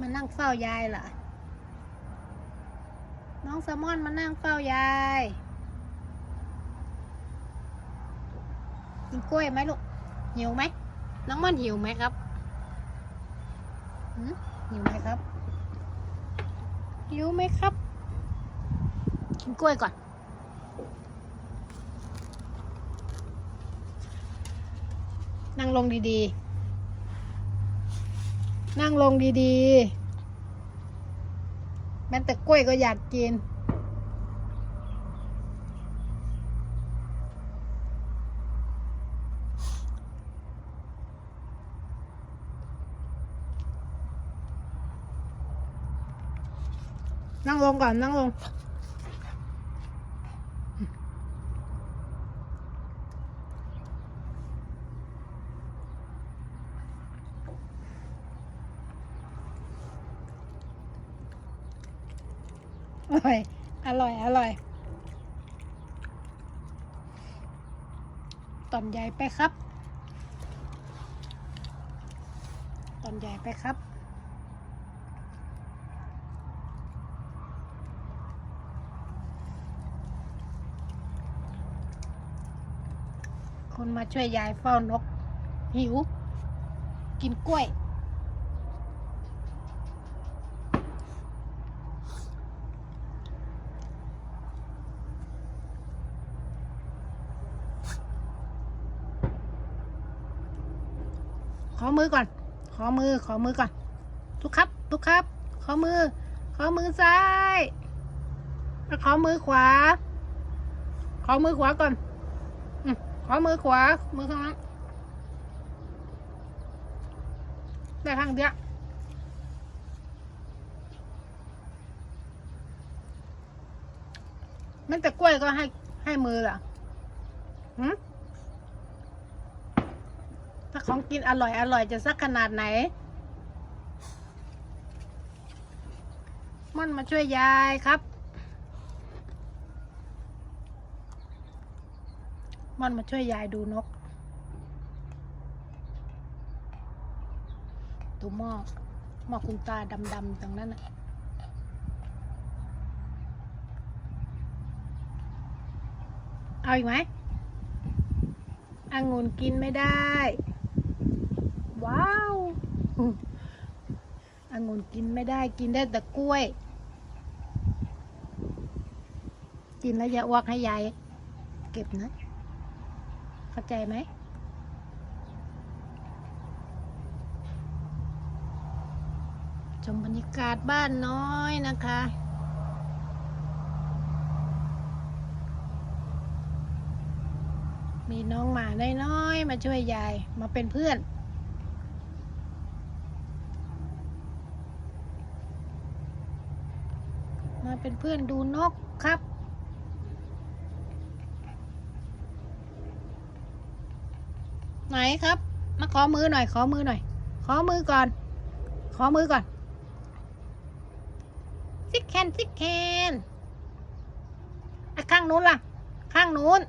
มานั่งเฝ้ายายเหรอ น้องแซลมอนมานั่งเฝ้ายาย กินกล้วยไหมลูก หิวไหม น้องม่อนหิวไหมครับหืมหิวไหมครับ หิวไหมครับ กินกล้วยก่อนนั่งลงดีๆ นั่งลงดีๆแม้แต่กล้วยก็อยากกิน นั่งลงก่อน นั่งลง ร่อย อร่อย อร่อย ตอนใหญ่ไปครับ ตอนใหญ่ไปครับ คนมาช่วยยายเฝ้านก หิว กินกล้วย ขอมือก่อน ขอมือ ขอมือก่อน ทุกครับ ทุกครับ ขอมือ ขอมือซ้ายแล้วขอมือขวา ขอมือขวาก่อนอขอมือขวา มือข้างหล่างได้ข้างเดียวมันแต่กล้วยก็ให้ให้มือเหรอหืม ถ้าของกินอร่อยอร่อยจะสักขนาดไหนมันมาช่วยยายครับมันมาช่วยยายดูนก ดูหม้อหม้อคุณตาดำๆตรงนั้นนะเอาอีกไหมองุ่นกินไม่ได้ ว้าวองุ่นกินไม่ได้กินได้แต่กล้วย กินแล้วอย่าอ้วกให้ยายเก็บนะ เข้าใจไหมชมบรรยากาศบ้านน้อยนะคะมีน้องหมาน้อยๆ มาช่วยยายมาเป็นเพื่อน มาเป็นเพื่อนดูนกครับ ไหนครับ มาขอมือหน่อย ขอมือหน่อย ขอมือก่อน ขอมือก่อนซิกแคนซิกแคนอะข้างนู้นล่ะ ข้างนู้น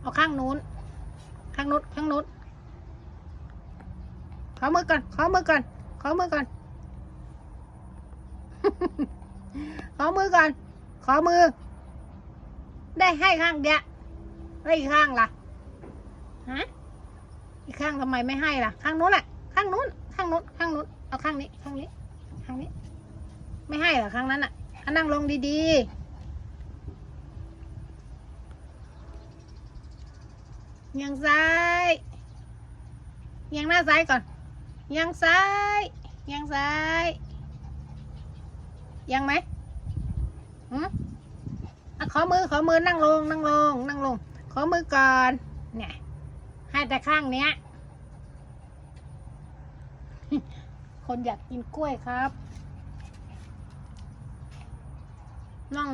เอาข้างนู้น ข้างนู้น ข้างนู้น ขอมือก่อน ขอมือก่อน ขอมือก่อน ขอมือก่อน ขอมือ ได้ให้ข้างเดียวแล้วอีกข้างล่ะฮะอีกข้างทำไมไม่ให้ล่ะ ข้างนู้นแหละข้างนู้น ข้างนู้น ข้างนู้น เอาข้างนี้ ข้างนี้ ข้างนี้ ไม่ให้เหรอข้างนั้นอะอะนั่งลงดีดียังซ้ายยังหน้าซ้ายก่อน ยังซ้าย ยังซ้าย ยังไหม หืมอะขอมือขอมือนั่งลง นั่งลง นั่งลง ขอมือก่อน เนี่ย ให้แต่ข้างเนี้ย คนอยากกินกล้วยครับนั่ง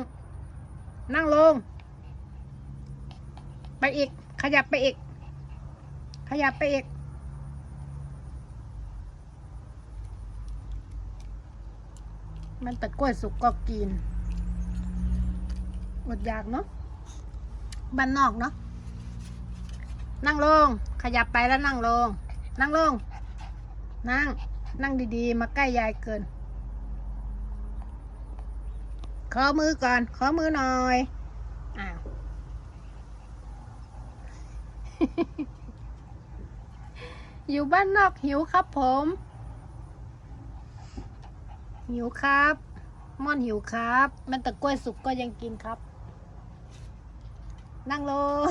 นั่งลง ไปอีก ขยับไปอีก ขยับไปอีก มันแต่กล้วยสุกก็กิน อดอยากเนาะบ้านนอกเนาะนั่งลง ขยับไปแล้วนั่งลง นั่งลง นั่ง นั่งดีๆ มาใกล้ยายเกิน ขอมือก่อน ขอมือหน่อยอ้าวอยู่บ้านนอกหิวครับผม หิวครับ ม่อนหิวครับ มันแต่กล้วยสุกก็ยังกินครับ นั่งลง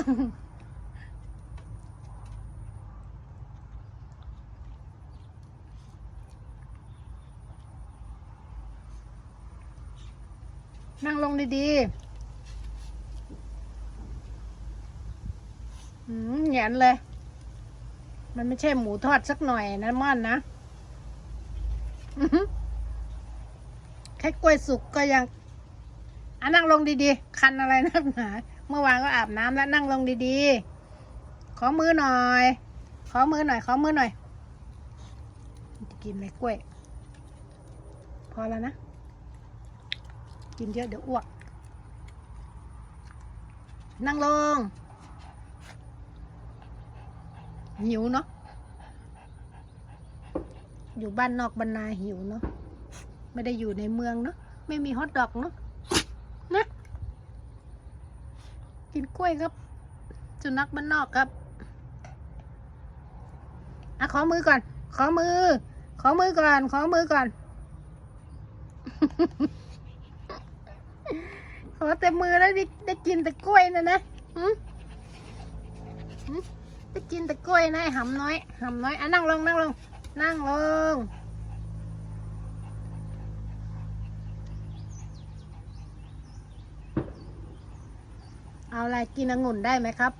นั่งลงดีๆหืมเหยียนเลย มันไม่ใช่หมูทอดสักหน่อยนะม่อนนะแค่กล้วยสุกก็ยังอะนั่งลงดีๆ คันอะไรนักหนา เมื่อวานก็อาบน้ำแล้วนั่งลงดีๆ ขอมือหน่อย ขอมือหน่อย ขอมือหน่อย จะกินอะไรกล้วย พอแล้วนะ กินเยอะเดี๋ยวอ้วก นั่งลง หิวเนาะ อยู่บ้านนอกบ้านาหิวเนาะ ไม่ได้อยู่ในเมืองเนาะ ไม่มีฮอทดอกเนาะ กินกล้วยครับ สุนัขบ้านนอกครับอะขอมือก่อน ขอมือ ขอมือก่อน ขอมือก่อน ขอแต่มือแล้วได้ได้กินแต่กล้วยนะนะหืมหืมได้กินแต่กล้วยนะหำน้อยหำน้อยอะนั่งลงนั่งลง นั่งลง เอาอะไรกินองุ่นได้ไหมครับ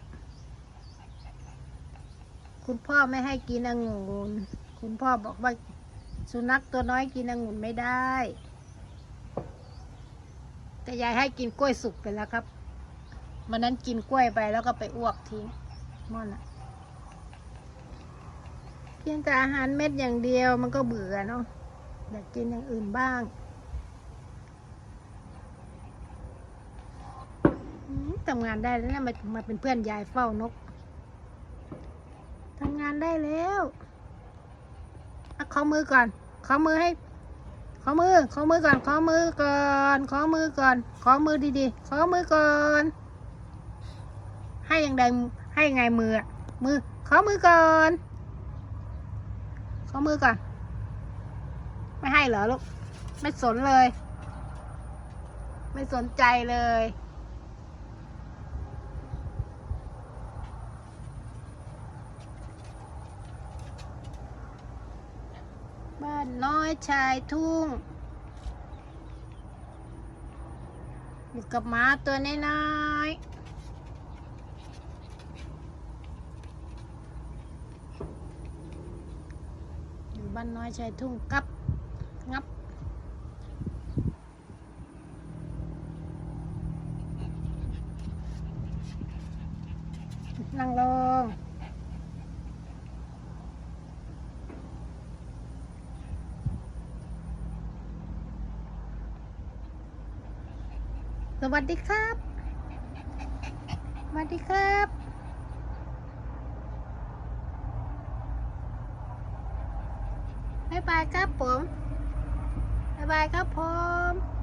คุณพ่อไม่ให้กินองุ่น คุณพ่อบอกว่าสุนัขตัวน้อยกินองุ่นไม่ได้ แต่ยายให้กินกล้วยสุกไปแล้วครับวันนั้นกินกล้วยไปแล้วก็ไปอ้วกทิ้งม่อนอะเพียงแต่อาหารเม็ดอย่างเดียวมันก็เบื่อเนาะอยากกินอย่างอื่นบ้างอืม ทำงานได้แล้วนะมามาเป็นเพื่อนยายเฝ้านกทำงานได้แล้วอขอมือก่อน ขอมือให้ ขอมือ ขอมือก่อน ขอมือก่อน ขอมือก่อน ขอมือดีๆ ขอมือก่อน ให้ยังไงให้ยังไงมือ มือ ขอมือก่อน ขอมือก่อน ไม่ให้เหรอลูก ไม่สนเลย ไม่สนใจเลย บ้าน น้อยชายทุ่ง อยู่กับหมาตัวน้อยๆอยู่บ้านน้อยชายทุ่งกับงับนั่งลง สวัสดีครับ สวัสดีครับ บ๊ายบายครับผม บ๊ายบายครับผม